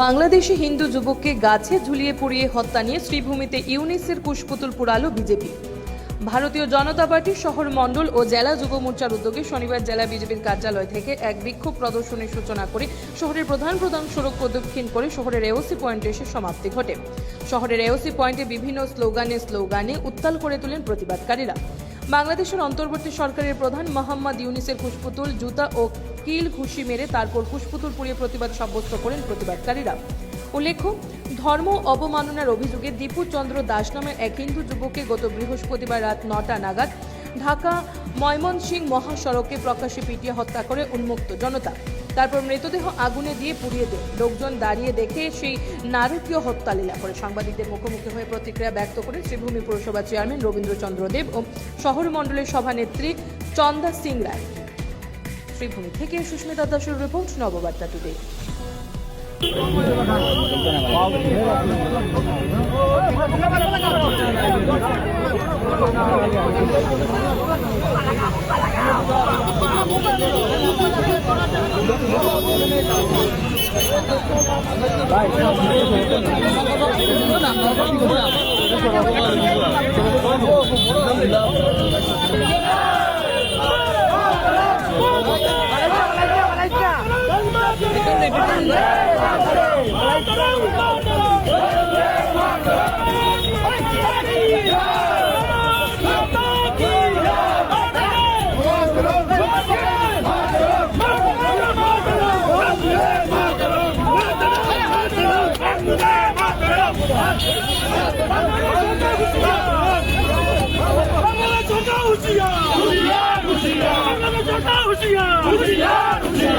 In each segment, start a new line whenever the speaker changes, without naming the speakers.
বাংলাদেশ
হিন্দু যুবককে গাছে ঝুলিয়ে পুড়িয়ে হত্যা নিয়ে শ্রীভূমিতে ইউনিসের কুশপুতুল পুরালো বিজেপি। ভারতীয় জনতা পার্টি, শহর মণ্ডল ও জেলা যুব মোর্চার উদ্যোগে শনিবার জেলা বিজেপির কার্যালয় থেকে এক বিক্ষোভ প্রদর্শনীর সূচনা করে শহরের প্রধান প্রধান সড়ক প্রদক্ষিণ করে শহরের এওসি পয়েন্টে এসে সমাপ্তি ঘটে। শহরের এওসি পয়েন্টে বিভিন্ন স্লোগানে স্লোগানে উত্তাল করে তোলেন প্রতিবাদকারীরা। বাংলাদেশের অন্তর্বর্তী সরকারের প্রধান মোহাম্মদ ইউনিসের কুশপুতুল জুতা ও কিল ঘুষি মেরে তারপর কুশপুতুল পুড়িয়ে প্রতিবাদ সাব্যস্ত করেন প্রতিবাদকারীরা। উল্লেখ্য, ধর্ম অবমাননার অভিযোগে দীপু চন্দ্র দাস নামের এক হিন্দু যুবককে গত বৃহস্পতিবার রাত নটা নাগাদ ঢাকা ময়মনসিং মহাসড়কে প্রকাশ্যে পিটিয়ে হত্যা করে উন্মুক্ত জনতা। তারপর মৃতদেহ আগুনে দিয়ে পুড়িয়ে দেয়। লোকজন দাঁড়িয়ে দেখে সেই নারকীয় হত্যা লীলা করে। সাংবাদিকদের মুখোমুখি হয়ে প্রতিক্রিয়া ব্যক্ত করে শ্রীভূমি পুরসভা চেয়ারম্যান রবীন্দ্রচন্দ্র দেব ও শহর মণ্ডলের সভানেত্রী চন্দা সিং রায়। শ্রীভূমি থেকে সুস্মিতা দাসের report, Nababarta today.
Let's go.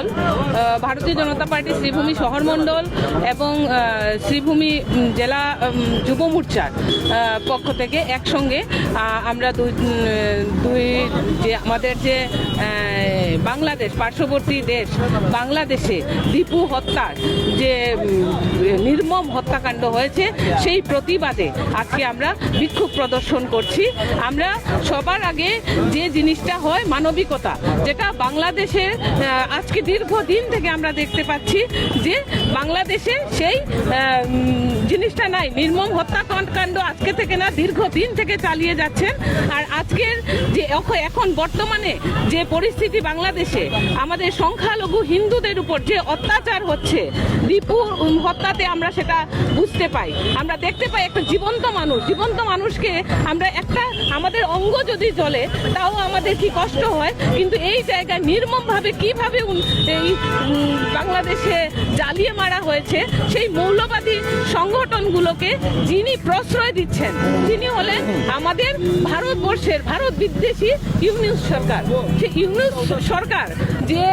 মণ্ডল ভারতীয় জনতা পার্টি শ্রীভূমি শহর মণ্ডল এবং শ্রীভূমি জেলা যুব মোর্চার পক্ষ থেকে একসঙ্গে আমরা দুই দুই যে আমাদের যে বাংলাদেশ, পার্শ্ববর্তী দেশ, বাংলাদেশে দীপু হত্যার যে নির্মম হত্যাকাণ্ড হয়েছে, সেই প্রতিবাদে আজকে আমরা বিক্ষোভ প্রদর্শন করছি। আমরা সবার আগে যে জিনিসটা হয়, মানবিকতা, যেটা বাংলাদেশে আজকে দীর্ঘদিন থেকে আমরা দেখতে পাচ্ছি যে বাংলাদেশে সেই জিনিসটা নাই। নির্মম হত্যাকাণ্ড আজকে থেকে না, দীর্ঘদিন থেকে চালিয়ে যাচ্ছেন। আর আজকের যে, এখন বর্তমানে যে পরিস্থিতি বাংলাদেশে আমাদের সংখ্যালঘু হিন্দুদের উপর যে অত্যাচার হচ্ছে দীপু হত্যাতে আমরা সেটা বুঝতে পাই। আমরা দেখতে পাই একটা জীবন্ত মানুষ, জীবন্ত মানুষকে আমরা একটা আমাদের অঙ্গ যদি জ্বলে, তাও আমাদের কি কষ্ট হয়? কিন্তু এই জায়গায় নির্মমভাবে কীভাবে এই বাংলাদেশে জ্বালিয়ে মারা হয়েছে, সেই মৌলবাদী সংগঠনগুলোকে যিনি প্রশ্রয় দিচ্ছেন, তিনি হলেন আমাদের ভারতবর্ষের ভারত বিদ্বেষী ইউনিস সরকার। সেই ইউনিস সরকার যে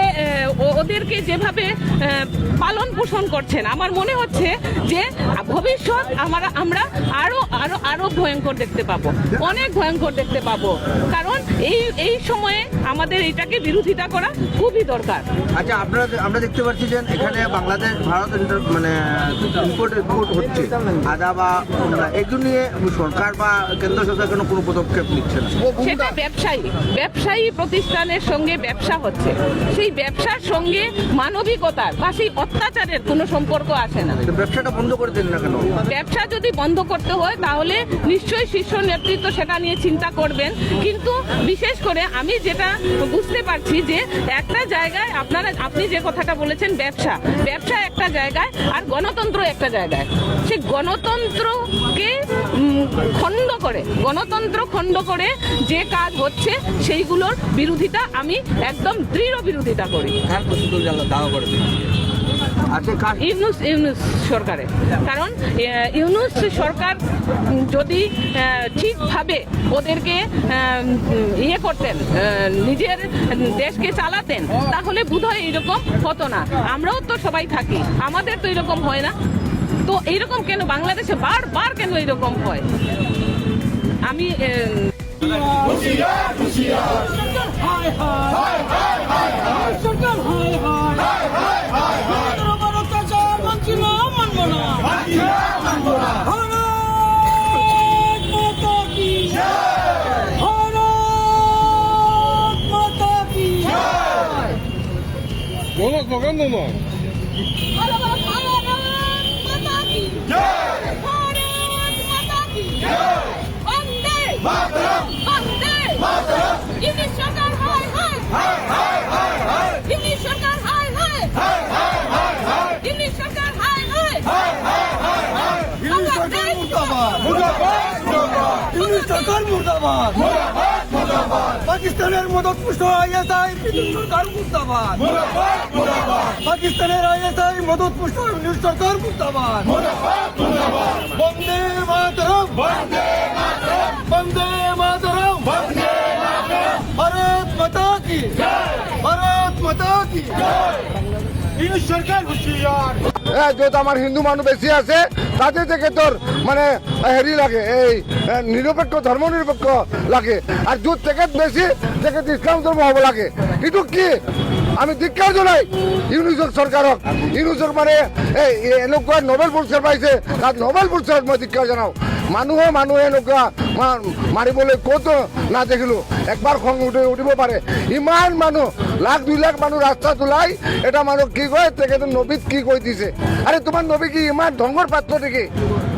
ওদেরকে যেভাবে পালন পোষণ করছেন আমার মনে হচ্ছে যে ভবিষ্যৎ আমরা আমরা আরও আরও আরও ভয়ঙ্কর দেখতে পাবো। অনেক ভয়ঙ্কর দেখতে পাবো। কারণ এই এই সময়ে আমাদের এটাকে বিরোধিতা করা খুবই দরকার।
আচ্ছা আপনারা আমরা দেখতে পাচ্ছি যে এখানে বাংলাদেশ ভারত মানে ইম্পোর্ট এক্সপোর্ট হচ্ছে। আদা বা এগুলো নিয়ে সরকার বা কেন্দ্র সরকার কোনো কোনো পদক্ষেপ নিচ্ছে না।
সেটা ব্যবসায়ী ব্যবসায়ী প্রতিষ্ঠানের সঙ্গে ব্যবসা হচ্ছে। সেই ব্যবসার সঙ্গে মানবিকতার বা সেই অত্যাচারের কোনো সম্পর্ক আসে না।
ব্যবসাটা বন্ধ করে দেন না কেন?
ব্যবসা যদি বন্ধ করতে হয় তাহলে নিশ্চয়ই শীর্ষ নেতৃত্ব সেটা নিয়ে চিন্তা করবেন। কিন্তু বিশেষ করে আমি যেটা বুঝতে পারছি যে একটা জায়গায় আপনারা আপনি যে কথাটা বলেছেন ব্যবসা ব্যবসা একটা জায়গায় আর গণতন্ত্র একটা জায়গায়। সেই গণতন্ত্রকে খণ্ড করে গণতন্ত্র খণ্ড করে যে কাজ হচ্ছে সেইগুলোর বিরোধিতা আমি একদম দৃঢ় বিরোধিতা করি।
আচ্ছা
ইউনুস ইউনুস সরকারের কারণ ইউনুস সরকার যদি ঠিকভাবে ওদেরকে ইয়ে করতেন নিজের দেশকে চালাতেন তাহলে বোধহয় এরকম হতো না। আমরাও তো সবাই থাকি। আমাদের তো এরকম হয় না। তো এইরকম কেন? বাংলাদেশে বারবার কেন এরকম হয়? আমি আহ,
সরকার হায় হায় কেন্দ্র ভারতের চার মানছি না
সরকার
মুর্দাবাদ। পাকিস্তানের মদত পুষ্ট আইএসআই ব্রিটিশ সরকার মুর্দাবাদ। পাকিস্তানের আইএসআই মদত পুষ্ট সরকার মুর্দাবাদ। বন্দে মাতরম। বন্দে মাতরম। ভারত মাতা
আমার হিন্দু মানুষ বেশি আছে তাদের থেকে তোর মানে হেরি লাগে, এই নিরপেক্ষ ধর্ম নিরপেক্ষ লাগে। আর যত থেকে বেশি থেকে ইসলাম ধর্ম হব লাগে। কিন্তু কি? আমি ধিক্ষার জনাই ইউনিসেফ সরকারক ইউনিসেফ মানে এই, এনেকুৱা নোবেল পুৰস্কাৰ পাইছে। তাত নোবেল পুৰস্কাৰত মই ধিক্ষাৰ জনাওঁ। মানুহে মানুহে এনেকুৱা মাৰিবলৈ ক'তো নাদেখিলোঁ। একবাৰ খং উঠি উঠিব পাৰে। ইমান মানুহ লাখ দুই লাখ মানুহ ৰাস্তাত ওলাই এটা মানুহ কি কয় তেখেতে নবীত কি কৈ দিছে? আৰে তোমাৰ নবী কি ইমান ধংগৰ পাত্ৰ নেকি?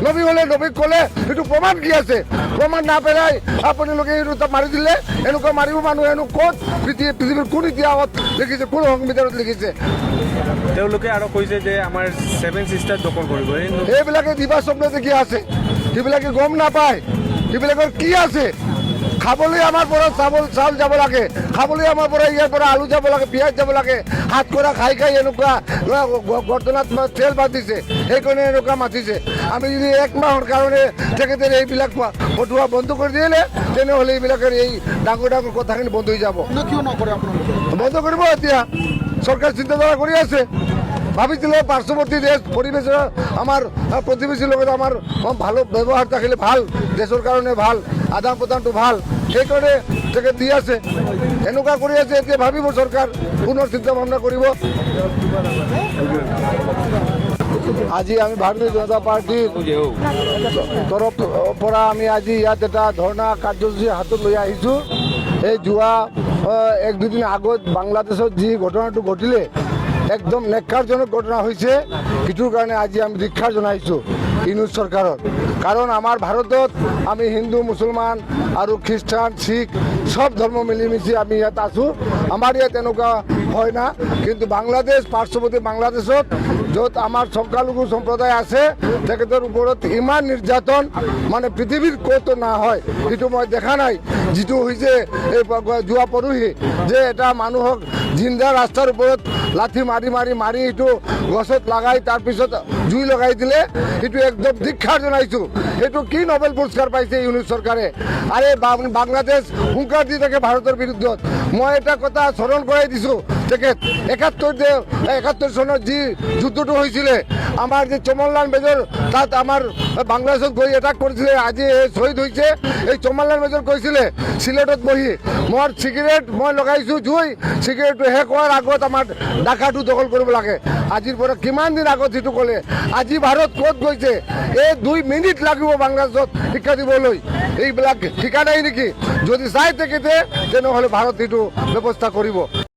নবী হলে নবীক ক'লে সেইটো প্ৰমাণ কি আছে? প্ৰমাণ নাপেলাই আপোনালোকে এইটো মাৰি দিলে। এনেকুৱা মাৰিব মানুহ এনো ক'ত? পৃথিৱী পৃথিৱীৰ কোন ইতিহাসত লিখিছে কোন সংবিধানত লিখিছে?
তেওঁলোকে আৰু কৈছে যে আমাৰ ছেভেন চিষ্টাৰ দখল কৰিব
এইবিলাকে দিবা স্বপ্ন দেখি আছে? সেইবিলাকে গম নাপায় সেইবিলাকৰ কি আছে? খাবলৈ আমাৰ পৰা চাউল চাউল যাব লাগে। খাবলৈ আমাৰ পৰা ইয়াৰ পৰা আলু যাব লাগে পিঁয়াজ যাব লাগে। হাত কৰা খাই খাই এনেকুৱা গৰ্দনাত তেল বান্ধিছে সেইকাৰণে এনেকুৱা মাতিছে। আমি যদি এক মাহৰ কাৰণে তেখেতে এইবিলাক পঠোৱা বন্ধ কৰি দিলে তেনেহ'লে এইবিলাকৰ এই ডাঙৰ ডাঙৰ কথাখিনি বন্ধ হৈ যাব। বন্ধ কৰিব এতিয়া। চৰকাৰ চিন্তাধাৰা কৰি আছে। ভাবিছিলে পাৰ্শ্বৱৰ্তী দেশ আহ, প্ৰতিবেশীৰ লগত আমাৰ আহ, ভালো ব্যৱহাৰ থাকিলে ভালো দেশৰ কাৰণে ভালো আদান প্ৰদানটো ভালো। সেইকাৰণে তেখেত দি আছে এনেকুৱা কৰি আছে এতিয়া ভাবিব চৰকাৰ পুনৰ চিন্তা ভাৱনা কৰিব আজি আমি ভাৰতীয় জনতা পাৰ্টীৰ তৰফ পৰা আমি আজি ইয়াত এটা ধৰ্ণা কাৰ্যসূচী হাতত লৈ আহিছোঁ। এই যোৱা এক দুদিন আগত বাংলাদেশত যি ঘটনাটো ঘটিলে একদম নেক্ষাৰজনক ঘটনা হৈছে সেইটোৰ কাৰণে আজি আমি দীক্ষা জনাইছোঁ ইউনুছ চৰকাৰত কাৰণ আমাৰ ভাৰতত আমি হিন্দু মুছলমান আৰু খ্ৰীষ্টান, শিখ চব ধৰ্ম মিলি মিছি আমি ইয়াত আছোঁ। আমাৰ ইয়াত এনেকুৱা হয় না। কিন্তু বাংলাদেশ, পাৰ্শ্বৱৰ্তী বাংলাদেশত য'ত আমাৰ সংখ্যালঘু সম্প্ৰদায় আছে, তেখেতৰ ওপৰত ইমান নিৰ্যাতন মানে পৃথিৱীৰ ক'তো নহয় সেইটো মই দেখা নাই। যিটো হৈছে এই যোৱা পৰহি যে এটা মানুহক জিন্দা ৰাস্তাৰ ওপৰত লাঠি মাৰি মাৰি মাৰি এইটো গছত লগাই তাৰপিছত জুই লগাই দিলে। সেইটো একদম দীক্ষা জনাইছোঁ। সেইটো কি নোবেল পুৰস্কাৰ পাইছে ইউনিট চৰকাৰে? আৰে বাংলাদেশ হুংকাৰ দি থাকে ভাৰতৰ বিৰুদ্ধত। মই এটা কথা স্মৰণ কৰাই দিছোঁ। তেখেত একাত্তৰ দে- একাত্তৰ চনত যি যুদ্ধটো হৈছিলে আমাৰ যে চমনলাল মেজৰ তাত আমাৰ বাংলাদেশত গৈ এটাক কৰিছিলে আজি এই শ্বহীদ হৈছে এই চমনলাল মেজৰ কৈছিলে চিলেটত বহি, মোৰ চিগাৰেট মই লগাইছোঁ, জুই চিগাৰেটটো শেষ হোৱাৰ আগত আমাৰ ডাকাটো দখল কৰিব লাগে। আজিৰ পৰা কিমান দিন আগত যিটো ক'লে, আজি ভাৰত ক'ত গৈছে? এই দুই মিনিট লাগিব বাংলাদেশত শিক্ষা দিবলৈ। এইবিলাক শিকা নাই নেকি? যদি চাই তেখেতে তেনেহ'লে ভাৰত এইটো ব্যৱস্থা কৰিব।